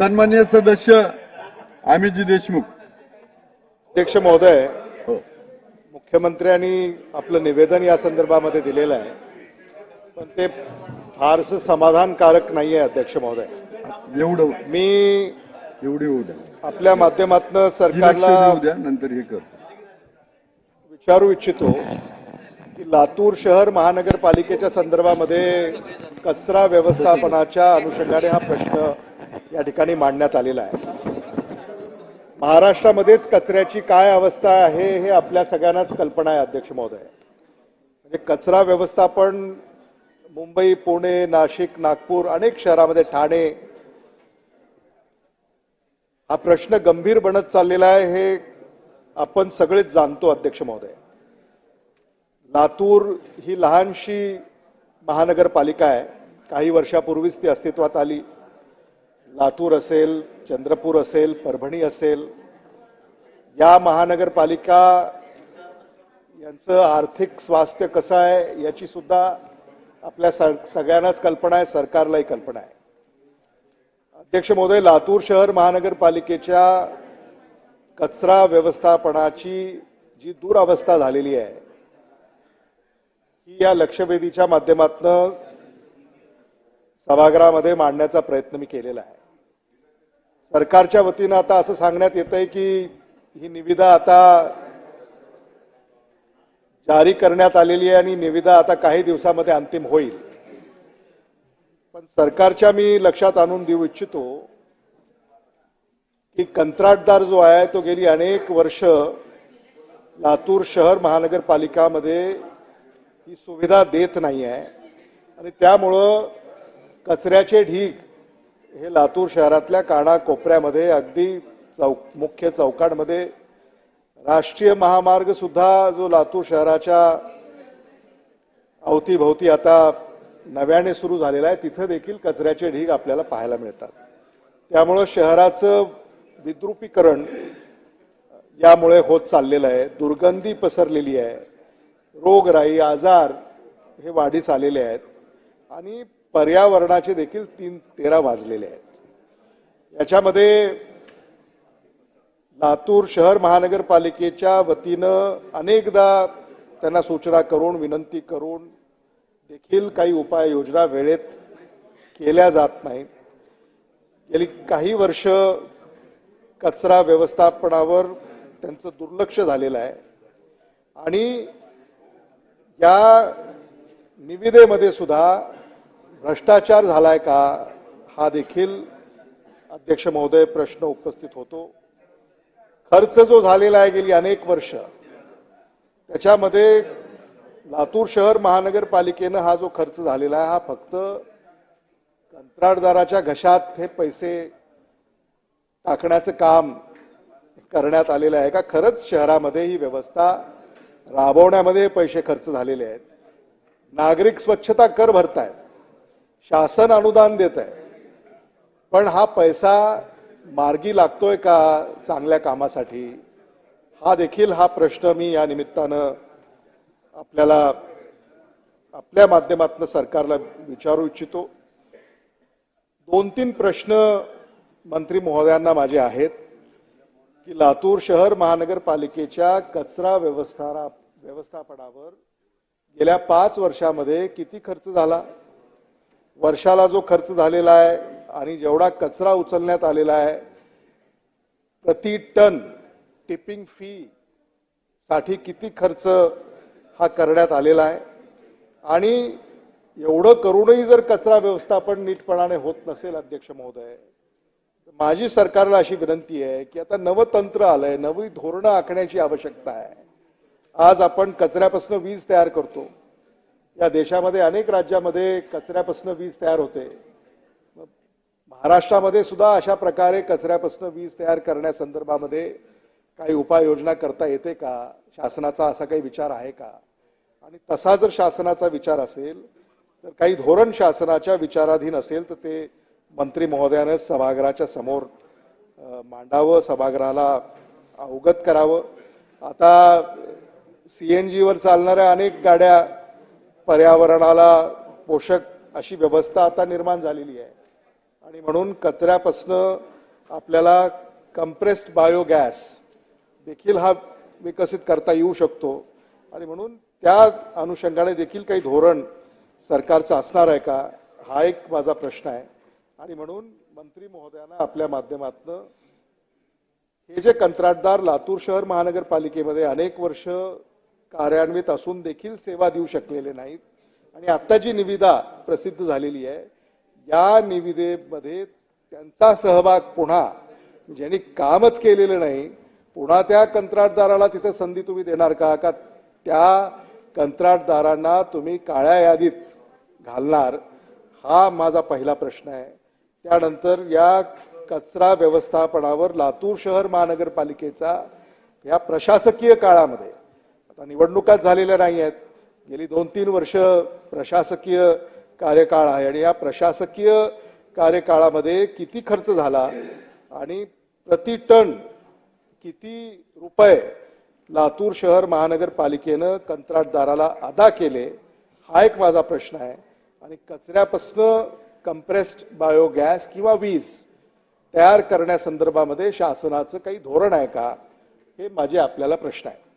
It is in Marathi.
सन्मान्य सदस्य अमितजी देशमुख. अध्यक्ष महोदय हो मुख्यमंत्र्यांनी आपलं निवेदन या संदर्भामध्ये दिलेलं आहे. पण ते फारसं समाधानकारक नाही आहे अध्यक्ष महोदय. एवढं मी एवढे होऊ द्या. आपल्या माध्यमातून सरकारला द्या नंतर हे करतो. विचारू इच्छितो की लातूर शहर महानगरपालिकेच्या संदर्भामध्ये कचरा व्यवस्थापनाच्या अनुषंगाने हा प्रश्न या ठिकाणी मांडण्यात आलेला आहे. महाराष्ट्रामध्येच कचऱ्याची काय अवस्था आहे हे आपल्या सगळ्यांनाच कल्पना आहे अध्यक्ष महोदय. म्हणजे कचरा व्यवस्थापन मुंबई पुणे नाशिक नागपूर अनेक शहरामध्ये ठाणे हा प्रश्न गंभीर बनत चाललेला आहे हे आपण सगळेच जाणतो अध्यक्ष महोदय. लातूर ही लहानशी महानगरपालिका आहे. काही वर्षापूर्वीच ती अस्तित्वात आली. लातूर असेल चंद्रपूर असेल परभणी असेल या महानगरपालिका यांचं आर्थिक स्वास्थ्य कसं आहे याची सुद्धा आपल्या सगळ्यांनाच कल्पना आहे सरकारलाही कल्पना आहे. अध्यक्ष महोदय लातूर शहर महानगरपालिकेच्या कचरा व्यवस्थापनाची जी दुरावस्था झालेली आहे ही या लक्षवेधीच्या माध्यमातून सभागृहामध्ये मांडण्याचा प्रयत्न मी केलेला आहे. सरकारच्या वतीनं आता असं सांगण्यात येत आहे की ही निविदा आता जारी करण्यात आलेली आहे आणि निविदा आता काही दिवसामध्ये अंतिम होईल. पण सरकारच्या मी लक्षात आणून देऊ इच्छितो की कंत्राटदार जो आहे तो गेली अनेक वर्ष लातूर शहर महानगरपालिकामध्ये ही सुविधा देत नाही आहे आणि त्यामुळं कचऱ्याचे ढीग हे लातूर शहरातल्या कानाकोपऱ्यामध्ये अगदी चौक मुख्य चौकांमध्ये राष्ट्रीय महामार्गसुद्धा जो लातूर शहराच्या अवतीभोवती आता नव्याने सुरू झालेला आहे तिथं देखील कचऱ्याचे ढीग आपल्याला पाहायला मिळतात. त्यामुळं शहराचं विद्रुपीकरण यामुळे होत चाललेलं आहे दुर्गंधी पसरलेली आहे. रोगराई आजार हे वाढीस आलेले आहेत. आणि पर्यावरणाचे देखील तीन तेरा वाजलेले आहेत. याच्यामध्ये लातूर शहर महानगरपालिकेच्या वतीनं अनेकदा त्यांना सूचना करून विनंती करून देखील काही उपाययोजना वेळेत केल्या जात नाहीत. गेली काही वर्ष कचरा व्यवस्थापनावर त्यांचं दुर्लक्ष झालेलं आहे. आणि या निविदेमध्ये सुद्धा भ्रष्टाचार झालाय का हा देखील अध्यक्ष महोदय प्रश्न उपस्थित होतो. खर्च जो झालेला आहे गेली अनेक वर्ष त्याच्यामध्ये लातूर शहर महानगरपालिकेनं हा जो खर्च झालेला आहे हा फक्त कंत्राटदाराच्या घशात हे पैसे टाकण्याचं काम करण्यात आलेलं आहे का? खरंच शहरामध्ये ही व्यवस्था राबवण्यामध्ये पैसे खर्च झालेले आहेत. नागरिक स्वच्छता कर भरतायत. शासन अनुदान देत आहे पण हा पैसा मार्गी लागतोय का चांगल्या कामासाठी? हा देखील हा प्रश्न मी या निमित्तानं आपल्याला आपल्या माध्यमातून सरकारला विचारू इच्छितो. दोन तीन प्रश्न मंत्री महोदयांना माझे आहेत. की लातूर शहर महानगरपालिकेच्या कचरा व्यवस्था व्यवस्थापनावर गेल्या पाच वर्षामध्ये किती खर्च झाला? वर्षाला जो खर्च झालेला आहे आणि जेवढा कचरा उचलण्यात आलेला आहे प्रति टन टिपिंग फी साठी किती खर्च हा करण्यात आलेला आहे? आणि एवढं करूनही जर कचरा व्यवस्थापन नीटपणाने होत नसेल अध्यक्ष महोदय माझी सरकारला अशी विनंती आहे की आता नवं तंत्र आलंय नवी धोरणं आखण्याची आवश्यकता आहे. आज आपण कचऱ्यापासून वीज तयार करतो. या देशामध्ये अनेक राज्यामध्ये कचऱ्यापासून वीज तयार होते. महाराष्ट्रामध्ये सुद्धा अशा प्रकारे कचऱ्यापासून वीज तयार करण्यासंदर्भामध्ये काही उपाययोजना करता येते का? शासनाचा असा काही विचार आहे का? आणि तसा जर शासनाचा विचार असेल तर काही धोरण शासनाच्या विचाराधीन असेल तर ते मंत्री महोदयाने सभागृहाच्या समोर मांडावं सभागृहाला अवगत करावं. आता सी एन जीवर चालणाऱ्या अनेक गाड्या पर्यावरणाला पोषक अशी व्यवस्था आता निर्माण झालेली आहे. आणि म्हणून कचऱ्यापासनं आपल्याला कंप्रेस्ड बायोगॅस देखील हा विकसित करता येऊ शकतो. आणि म्हणून त्या अनुषंगाने देखील काही धोरण सरकारचं असणार आहे का हा एक माझा प्रश्न आहे. आणि म्हणून मंत्री महोदयांना आपल्या माध्यमातनं हे जे कंत्राटदार लातूर शहर महानगरपालिकेमध्ये अनेक वर्ष कार्यान्वित असून देखील सेवा देऊ शकलेले नाहीत. आणि आता जी निविदा प्रसिद्ध झालेली आहे या निविदेमध्ये त्यांचा सहभाग पुन्हा ज्यांनी कामच केलेलं नाही पुन्हा त्या कंत्राटदाराला तिथे संधी तुम्ही देणार का? का त्या कंत्राटदारांना तुम्ही काळ्या यादीत घालणार? हा माझा पहिला प्रश्न आहे. त्यानंतर या कचरा व्यवस्थापनावर लातूर शहर महानगरपालिकेचा या प्रशासकीय काळामध्ये आता निवडणुकाच झालेल्या नाही आहेत गेली दोन तीन वर्ष प्रशासकीय कार्यकाळ आहे आणि या प्रशासकीय कार्यकाळामध्ये किती खर्च झाला आणि प्रति टन किती रुपये लातूर शहर महानगरपालिकेनं कंत्राटदाराला अदा केले हा एक माझा प्रश्न आहे. आणि कचऱ्यापासनं कंप्रेस्ड बायोगॅस किंवा वीज तयार करण्यासंदर्भामध्ये शासनाचं काही धोरण आहे का? हे माझे आपल्याला प्रश्न आहे